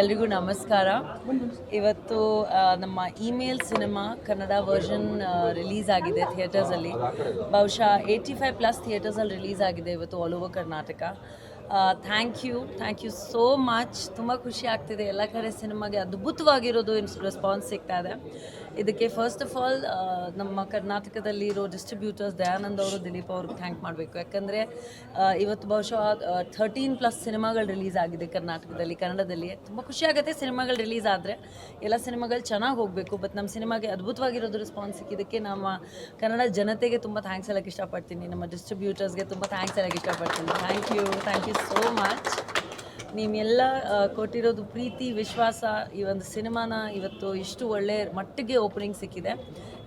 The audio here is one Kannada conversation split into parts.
ಎಲ್ರಿಗೂ ನಮಸ್ಕಾರ. ಇವತ್ತು ನಮ್ಮ email cinema Kannada version release ಆಗಿದೆ ಥಿಯೇಟರ್ಸಲ್ಲಿ ಬಹುಶಃ ಏಯ್ಟಿ ಫೈವ್ ಪ್ಲಸ್ ಥಿಯೇಟರ್ಸಲ್ಲಿ ರಿಲೀಸ್ ಆಗಿದೆ ಇವತ್ತು all over Karnataka. Thank you thank you so much ತುಂಬ ಖುಷಿ ಆಗ್ತಿದೆ. ಎಲ್ಲ ಕಡೆ ಸಿನಿಮಾಗೆ ಅದ್ಭುತವಾಗಿರೋದು ರೆಸ್ಪಾನ್ಸ್ ಸಿಗ್ತಾ ಇದೆ. ಇದಕ್ಕೆ ಫಸ್ಟ್ ಆಫ್ ಆಲ್ ನಮ್ಮ ಕರ್ನಾಟಕದಲ್ಲಿ ಇರೋ ಡಿಸ್ಟ್ರಿಬ್ಯೂಟರ್ಸ್ ದಯಾನಂದ್ ಅವರು, ದಿಲೀಪ್ ಅವ್ರಿಗೆ ಥ್ಯಾಂಕ್ ಮಾಡಬೇಕು. ಯಾಕಂದರೆ ಇವತ್ತು ಬಹುಶಃ ಥರ್ಟೀನ್ ಪ್ಲಸ್ ಸಿನಿಮಾಗಳು ರಿಲೀಸ್ ಆಗಿದೆ ಕರ್ನಾಟಕದಲ್ಲಿ, ಕನ್ನಡದಲ್ಲಿ. ತುಂಬ ಖುಷಿ ಆಗುತ್ತೆ ಸಿನಿಮಾಗಳು ರಿಲೀಸ್ ಆದರೆ. ಎಲ್ಲ ಸಿನಿಮಾಗಳು ಚೆನ್ನಾಗಿ ಹೋಗಬೇಕು ಬಟ್ ನಮ್ಮ ಸಿನಿಮಾಗೆ ಅದ್ಭುತವಾಗಿರೋದು ರೆಸ್ಪಾನ್ಸ್ ಸಿಕ್ಕಿದ್ದಕ್ಕೆ ನಮ್ಮ ಕನ್ನಡ ಜನತೆಗೆ ತುಂಬ ಥ್ಯಾಂಕ್ಸ್ ಹೇಳಕ್ಕೆ ಇಷ್ಟಪಡ್ತೀನಿ. ನಮ್ಮ ಡಿಸ್ಟ್ರಿಬ್ಯೂಟರ್ಸ್ಗೆ ತುಂಬ ಥ್ಯಾಂಕ್ಸ್ ಹೇಳಕ್ಕೆ ಇಷ್ಟಪಡ್ತೀನಿ. Thank you thank you so much ನೀವೆಲ್ಲ ಕೊಟ್ಟಿರೋದು ಪ್ರೀತಿ, ವಿಶ್ವಾಸ ಈ ಒಂದು ಸಿನಿಮಾನ ಇವತ್ತು ಇಷ್ಟು ಒಳ್ಳೆ ಮಟ್ಟಿಗೆ ಓಪನಿಂಗ್ ಸಿಕ್ಕಿದೆ.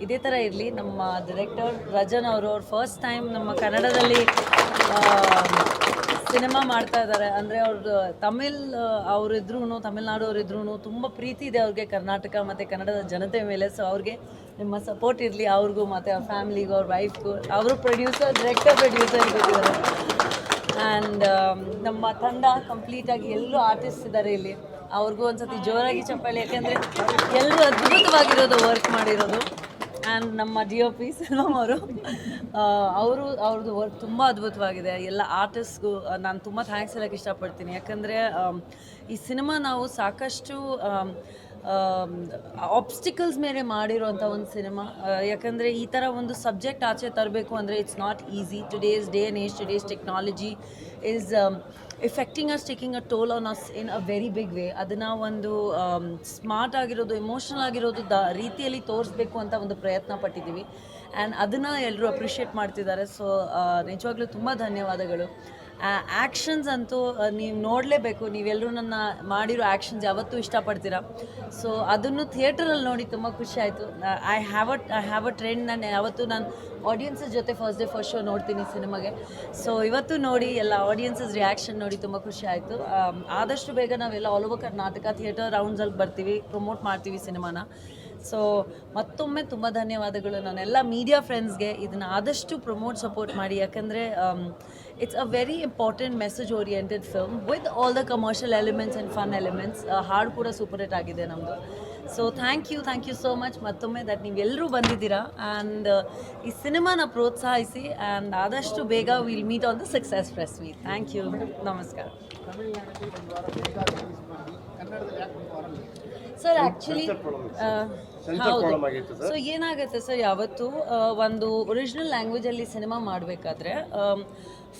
ಇದೇ ಥರ ಇರಲಿ, ನಮ್ಮ ಡೈರೆಕ್ಟರ್ ರಜನ್ ಅವರು ಅವ್ರು ಫಸ್ಟ್ ಟೈಮ್ ನಮ್ಮ ಕನ್ನಡದಲ್ಲಿ ಸಿನಿಮಾ ಮಾಡ್ತಾ ಇದ್ದಾರೆ. ಅಂದರೆ ಅವ್ರದ್ದು ತಮಿಳ್ ಅವರಿದ್ರೂ ತಮಿಳ್ನಾಡು ಅವರಿದ್ರೂ ತುಂಬ ಪ್ರೀತಿ ಇದೆ ಅವ್ರಿಗೆ ಕರ್ನಾಟಕ ಮತ್ತು ಕನ್ನಡದ ಜನತೆ ಮೇಲೆ. ಸೊ ಅವ್ರಿಗೆ ನಿಮ್ಮ ಸಪೋರ್ಟ್ ಇರಲಿ, ಅವ್ರಿಗೂ ಮತ್ತು ಅವ್ರ ಫ್ಯಾಮಿಲಿಗೂ ಅವ್ರ ವೈಫ್ಗೂ ಅವರು ಪ್ರೊಡ್ಯೂಸರ್ ಡೈರೆಕ್ಟರ್ ಪ್ರೊಡ್ಯೂಸರ್ ಇರ್ಬೇಕಿದ್ದಾರೆ ಆ್ಯಂಡ್ ನಮ್ಮ ತಂಡ ಕಂಪ್ಲೀಟಾಗಿ ಎಲ್ಲರೂ ಆರ್ಟಿಸ್ಟ್ ಇದ್ದಾರೆ ಇಲ್ಲಿ. ಅವ್ರಿಗೂ ಒಂದ್ಸತಿ ಜೋರಾಗಿ ಚಪ್ಪಾಳೆ ಯಾಕೆಂದರೆ ಎಲ್ಲರೂ ಅದ್ಭುತವಾಗಿರೋದು ವರ್ಕ್ ಮಾಡಿರೋದು. ಆ್ಯಂಡ್ ನಮ್ಮ ಡಿ ಒ ಪಿ ಸೆಲ್ವಮ್ ಅವರು ಅವರು, ಅವ್ರದ್ದು ವರ್ಕ್ ತುಂಬ ಅದ್ಭುತವಾಗಿದೆ. ಎಲ್ಲ ಆರ್ಟಿಸ್ಟ್ಗೂ ನಾನು ತುಂಬ ಥ್ಯಾಂಕ್ಸ್ ಹೇಳೋಕ್ಕೆ ಇಷ್ಟಪಡ್ತೀನಿ. ಯಾಕಂದರೆ ಈ ಸಿನಿಮಾ ನಾವು ಸಾಕಷ್ಟು ಆಬ್ಸ್ಟಿಕಲ್ಸ್ ಮೇಲೆ ಮಾಡಿರೋಂಥ ಒಂದು ಸಿನಿಮಾ ಯಾಕಂದರೆ ಈ ಥರ ಒಂದು ಸಬ್ಜೆಕ್ಟ್ ಆಚೆ ತರಬೇಕು ಅಂದರೆ it's not easy today's day and age today's technology is affecting us taking a toll on us in a very big way ಅದನ್ನು ಒಂದು ಸ್ಮಾರ್ಟ್ ಆಗಿರೋದು ಎಮೋಷನಲ್ ಆಗಿರೋದು ದ, ರೀತಿಯಲ್ಲಿ ತೋರಿಸ್ಬೇಕು ಅಂತ ಒಂದು ಪ್ರಯತ್ನ ಪಟ್ಟಿದ್ದೀವಿ ಆ್ಯಂಡ್ ಅದನ್ನು ಎಲ್ಲರೂ ಅಪ್ರಿಷಿಯೇಟ್ ಮಾಡ್ತಿದ್ದಾರೆ. ಸೊ ನಿಜವಾಗ್ಲೂ ತುಂಬ ಧನ್ಯವಾದಗಳು. ಆ್ಯಕ್ಷನ್ಸ್ ಅಂತೂ ನೀವು ನೋಡಲೇಬೇಕು. ನೀವೆಲ್ಲರೂ ನನ್ನ ಮಾಡಿರೋ ಆ್ಯಕ್ಷನ್ಸ್ ಯಾವತ್ತೂ ಇಷ್ಟಪಡ್ತೀರಾ? ಸೊ ಅದನ್ನು ಥಿಯೇಟ್ರಲ್ಲಿ ನೋಡಿ ತುಂಬ ಖುಷಿ ಆಯಿತು. I have a I have a trend ನಾನು ಯಾವತ್ತೂ ನಾನು ಆಡಿಯನ್ಸಸ್ ಜೊತೆ ಫಸ್ಟ್ ಡೇ ಫಸ್ಟ್ ಶೋ ನೋಡ್ತೀನಿ ಸಿನಿಮಾಗೆ. ಸೊ ಇವತ್ತು ನೋಡಿ ಎಲ್ಲ ಆಡಿಯನ್ಸಸ್ ರಿಯಾಕ್ಷನ್ ನೋಡಿ ತುಂಬ ಖುಷಿ ಆಯಿತು. ಆದಷ್ಟು ಬೇಗ ನಾವೆಲ್ಲ ಆಲ್ ಓವರ್ ಕರ್ನಾಟಕ ಥಿಯೇಟರ್ ರೌಂಡ್ಸಲ್ಲಿ ಬರ್ತೀವಿ ಪ್ರಮೋಟ್ ಮಾಡ್ತೀವಿ ಸಿನಿಮಾನ. ಸೊ ಮತ್ತೊಮ್ಮೆ ತುಂಬ ಧನ್ಯವಾದಗಳು. ನಾನೆಲ್ಲ ಮೀಡಿಯಾ ಫ್ರೆಂಡ್ಸ್ಗೆ ಇದನ್ನು ಆದಷ್ಟು ಪ್ರಮೋಟ್ ಸಪೋರ್ಟ್ ಮಾಡಿ. ಯಾಕಂದರೆ it's a very important message oriented film with all the commercial elements and fun elements ಹಾಡು ಕೂಡ ಸೂಪರ್ ಹಿಟ್ ಆಗಿದೆ ನಮ್ಮದು so thank you thank you so much ಮತ್ತೊಮ್ಮೆ ದಟ್ ನೀವೆಲ್ಲರೂ ಬಂದಿದ್ದೀರಾ. ಆ್ಯಂಡ್ ಈ ಸಿನಿಮಾನ ಪ್ರೋತ್ಸಾಹಿಸಿ ಆ್ಯಂಡ್ ಆದಷ್ಟು ಬೇಗ will meet on the success press meet thank you ನಮಸ್ಕಾರ. ಸರ್ ಆ್ಯಕ್ಚುಲಿ ಹೌದು. ಸೊ ಏನಾಗುತ್ತೆ ಸರ್ ಯಾವತ್ತು ಒಂದು ಒರಿಜಿನಲ್ ಲ್ಯಾಂಗ್ವೇಜಲ್ಲಿ ಸಿನಿಮಾ ಮಾಡಬೇಕಾದ್ರೆ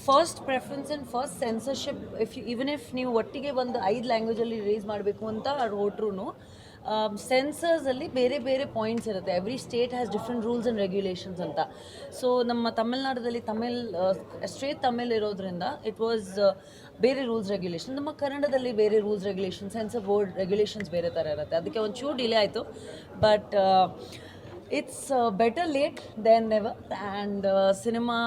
first preference and first censorship if even if ನೀವು ಒಟ್ಟಿಗೆ ಒಂದು ಐದು ಲ್ಯಾಂಗ್ವೇಜಲ್ಲಿ ರಿಲೀಸ್ ಮಾಡಬೇಕು ಅಂತ ಹೊರಟ್ರು ಸೆನ್ಸರ್ಸಲ್ಲಿ ಬೇರೆ ಬೇರೆ ಪಾಯಿಂಟ್ಸ್ ಇರುತ್ತೆ. Every state has different rules and regulations ಅಂತ. ಸೊ ನಮ್ಮ ತಮಿಳ್ನಾಡಲ್ಲಿ ತಮಿಳ್ ಸ್ಟ್ರೇಟ್ ತಮಿಳ್ ಇರೋದ್ರಿಂದ ಇಟ್ ವಾಸ್ ಬೇರೆ ರೂಲ್ಸ್ ರೆಗ್ಯುಲೇಷನ್ ನಮ್ಮ ಕನ್ನಡದಲ್ಲಿ ಬೇರೆ rules regulation censor board regulations ಬೇರೆ ಥರ ಇರುತ್ತೆ. ಅದಕ್ಕೆ ಒಂಚೂರು ಡಿಲೇ ಆಯಿತು. But it's better late than never and cinema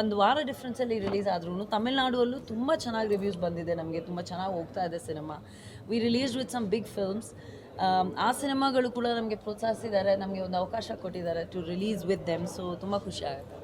ಒಂದು ವಾರ ಡಿಫ್ರೆನ್ಸಲ್ಲಿ ರಿಲೀಸ್ ಆದ್ರೂ ತಮಿಳ್ನಾಡಲ್ಲೂ ತುಂಬ ಚೆನ್ನಾಗಿ ರಿವ್ಯೂಸ್ ಬಂದಿದೆ ನಮಗೆ. ತುಂಬ ಚೆನ್ನಾಗಿ ಹೋಗ್ತಾ ಇದೆ cinema we released with some big films ಆ ಸಿನಿಮಾಗಳು ಕೂಡ ನಮಗೆ ಪ್ರೋತ್ಸಾಹಿಸಿದ್ದಾರೆ, ನಮಗೆ ಒಂದು ಅವಕಾಶ ಕೊಟ್ಟಿದ್ದಾರೆ to release with them so ತುಂಬ ಖುಷಿ ಆಗುತ್ತೆ.